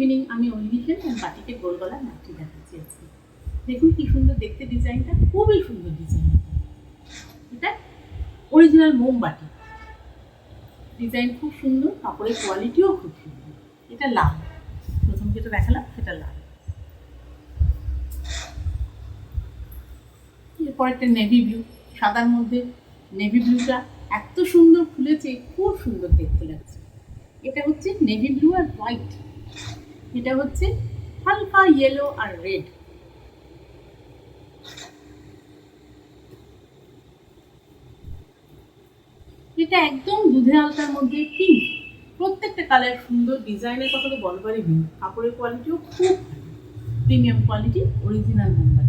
Evening আমি অন্বিষণ আর বাটিকে গোলগলা নাচটি দেখাচ্ছি আজকে। দেখুন কি সুন্দর দেখতে ডিজাইনটা, খুবই সুন্দর ডিজাইন। এটা অরিজিনাল মোমবাটি ডিজাইন খুব সুন্দর, কাপড়ের কোয়ালিটিও খুব সুন্দর। এটা লাল। প্রথম যেটা দেখালাম, সেটা লাল। এরপর একটা নেভি ব্লু সাদার মধ্যে নেভি ব্লুটা এত সুন্দর ফুলেছে, খুব সুন্দর দেখতে লাগছে। এটা হচ্ছে নেভি ব্লু আর হোয়াইট এটা হচ্ছে হালকা ইয়েলো আর রেড এটা একদম দুধে আলতার মধ্যে পিঙ্ক প্রত্যেকটা কালার সুন্দর ডিজাইনের কথা তো বলবারই ভিন্ন কাপড়ের কোয়ালিটিও খুব প্রিমিয়াম কোয়ালিটি অরিজিনাল মুম্বাই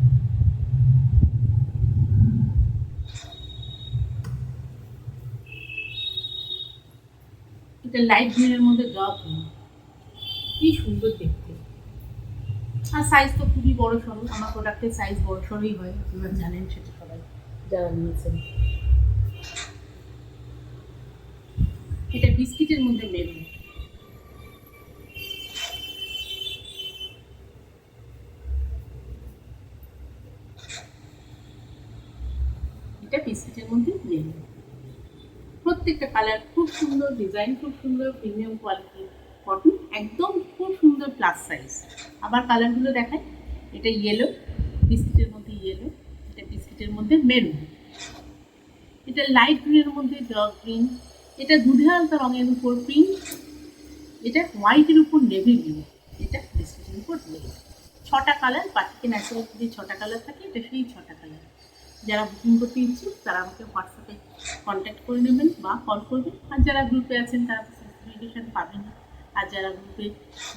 এটা লাইট গ্রিনের মধ্যে ডগ গ্রিন কি সুন্দর দেখতে। আর সাইজ তো খুবই বড় সড়ো আমার প্রোডাক্টের সাইজ বড় সড়োই হয়, আপনারা জানেন সেটা সবাই যারা নিয়েছেন। এটা বিস্কিটের মধ্যে মেরুন এটা বিস্কিটের মধ্যে মেরুন প্রত্যেকটা কালার খুব সুন্দর ডিজাইন খুব সুন্দর প্রিমিয়াম কোয়ালিটি কটন একদম প্লাস সাইজ আবার কালারগুলো দেখায় এটা ইয়েলো বিস্কিটের মধ্যে ইয়েলো এটা বিস্কিটের মধ্যে মেরুন এটা লাইট গ্রিনের মধ্যে ডগ গ্রিন এটা দুধে আলতা রঙের উপর পিঙ্ক এটা হোয়াইটের উপর নেভি ব্লু এটা বিস্কিটের উপর নেভি ছটা কালার বাটিকে ন্যাচারাল যে ছটা কালার থাকে, এটা সেই ছটা কালার যারা বুকিং করতে ইচ্ছুক, তারা আমাকে হোয়াটসঅ্যাপে কন্ট্যাক্ট করে নেবেন বা কল করবেন। আর যারা গ্রুপে আছেন, তারা স্পেসিফিকেশান পাবেন আর যারা গ্রুপে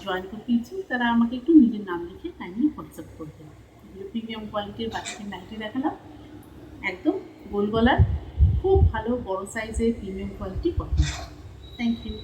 জয়েন করতে ইচ্ছুক তারা আমাকে একটু নিজের নাম লিখে কাইন্ডলি হোয়াটসঅ্যাপ করবেন এগুলো প্রিমিয়াম কোয়ালিটির বাচ্চাদের নাইটি দেখালাম একদম গোল গলার, খুব ভালো বড় সাইজের premium quality cotton thank you